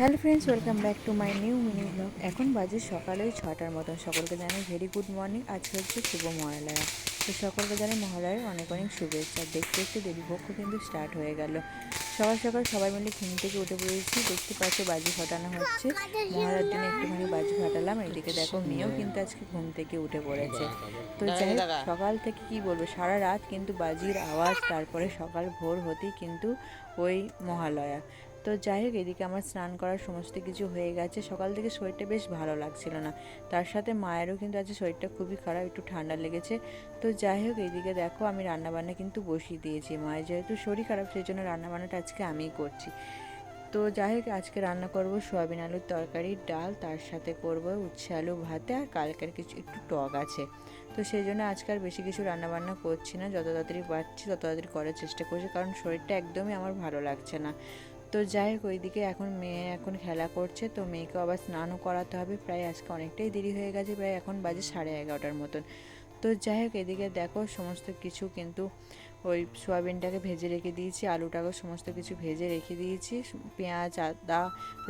Hello friends welcome back to my new mini blog. এখন বাজে সকালে ওই ছটার মতন। সকলকে জানাই ভেরি গুড মর্নিং। আজকে হচ্ছে শুভ মহালয়া। তো সকলকে জানাই মহালয়ার অনেক অনেক শুভেচ্ছা। দেখতে দেখতে দেবীপক্ষ কিন্তু স্টার্ট হয়ে গেল। সকাল সকাল সবাই মিলে ঘুম থেকে উঠে পড়েছি। দেখতে পাচ্ছ বাজি ফাটানো হচ্ছে। মহালয়ার দিনে একটুখানি বাজি ফাটালাম। এদিকে দেখো মেয়েও কিন্তু আজকে ঘুম থেকে উঠে পড়েছে। তো যাই সকাল থেকে কি বলব? সারা রাত কিন্তু বাজির আওয়াজ তারপরে সকাল ভোর হতেই কিন্তু ওই মহালয়া। তো যাই হোক, এদিকে আমার স্নান করার সমস্ত কিছু হয়ে গেছে। সকাল থেকে শরীরটা বেশ ভালো লাগছিল না। তার সাথে মায়েরও কিন্তু আজকে শরীরটা খুবই খারাপ, একটু ঠান্ডা লেগেছে। তো যাই হোক এইদিকে দেখো, আমি রান্নাবান্না কিন্তু বসিয়ে দিয়েছি। মায়ের যেহেতু শরীর খারাপ, সেই জন্য রান্নাবান্নাটা আজকে আমিই করছি। তো যাই হোক, আজকে রান্না করব সয়াবিন আলুর তরকারি, ডাল, তার সাথে করব উচ্ছে আলু ভাতে, আর কালকের কিছু, একটু টক আছে। তো সেই জন্য আজকে আর বেশি কিছু রান্নাবান্না করছি না। যত তাড়াতাড়ি পারছি, তত তাড়াতাড়ি করার চেষ্টা করছি, কারণ শরীরটা একদমই আমার ভালো লাগছে না। তো যাই হোক, ওইদিকে এখন মেয়ে এখন খেলা করছে, তো মেয়েকে আবার স্নানও করাতে হবে। প্রায় আজকে অনেকটাই দেরি হয়ে গেছে, প্রায় এখন বাজে সাড়ে এগারোটার মতন। তো যাই হোক, এদিকে দেখো সমস্ত কিছু কিন্তু ওই সোয়াবিনটাকে ভেজে রেখে দিয়েছি আলুটাকে সমস্ত কিছু ভেজে রেখে দিয়েছি, পেঁয়াজ, আদা,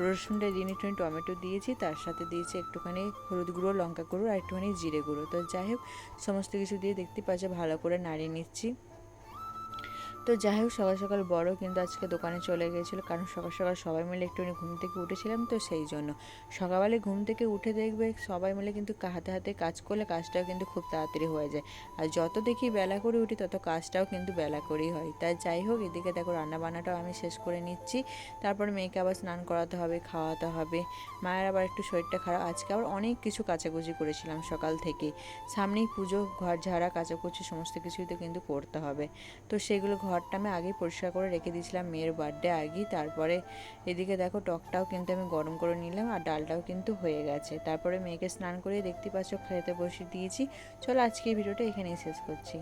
রসুনটা দিয়ে একটুখানি টমেটো দিয়েছি, তার সাথে দিয়েছি একটুখানি হলুদ গুঁড়ো, লঙ্কা গুঁড়ো আর একটুখানি জিরে গুঁড়ো। তো যাই হোক, সমস্ত কিছু দিয়ে দেখতে পাচ্ছ, ভালো করে নাড়িয়ে নিচ্ছি। তো যাই হোক, সকাল সকাল বড় কিন্তু আজকে দোকানে চলে গিয়েছিল কারণ সকাল সকাল সবাই মিলে একটুখানি ঘুম থেকে উঠেছিলাম তো সেই জন্য। সকালবেলা ঘুম থেকে উঠে দেখবে সবাই মিলে কিন্তু হাতে হাতে কাজ করলে কাজটাও কিন্তু খুব তাড়াতাড়ি হয়ে যায়। আর যত দেখি বেলা করে উঠি, তত কাজটাও কিন্তু বেলা করেই হয়। তাই যাই হোক, এদিকে দেখো রান্নাবান্নাটাও আমি শেষ করে নিচ্ছি। তারপর মেয়েকে আবার স্নান করাতে হবে, খাওয়াতে হবে। মায়ের আবার একটু শরীরটা খারাপ। আজকে আবার অনেক কিছু কাচাকুচি করেছিলাম সকাল থেকে। সামনেই পুজো, ঘর ঝাড়া, কাচাকুচি, সমস্ত কিছুই তো কিন্তু করতে হবে। তো সেগুলো ঘরটা আমি আগেই পরিষ্কার করে রেখে দিয়েছিলাম মেয়ের বার্থডে আগেই। তারপরে এদিকে দেখো টকটাও কিন্তু আমি গরম করে নিলাম আর ডালটাও কিন্তু হয়ে গেছে। তারপরে মেয়েকে স্নান করে দেখতে পাচ্ছ, খেতে বসে দিয়েছি। চলো আজকে ভিডিওটা এখানেই শেষ করছি।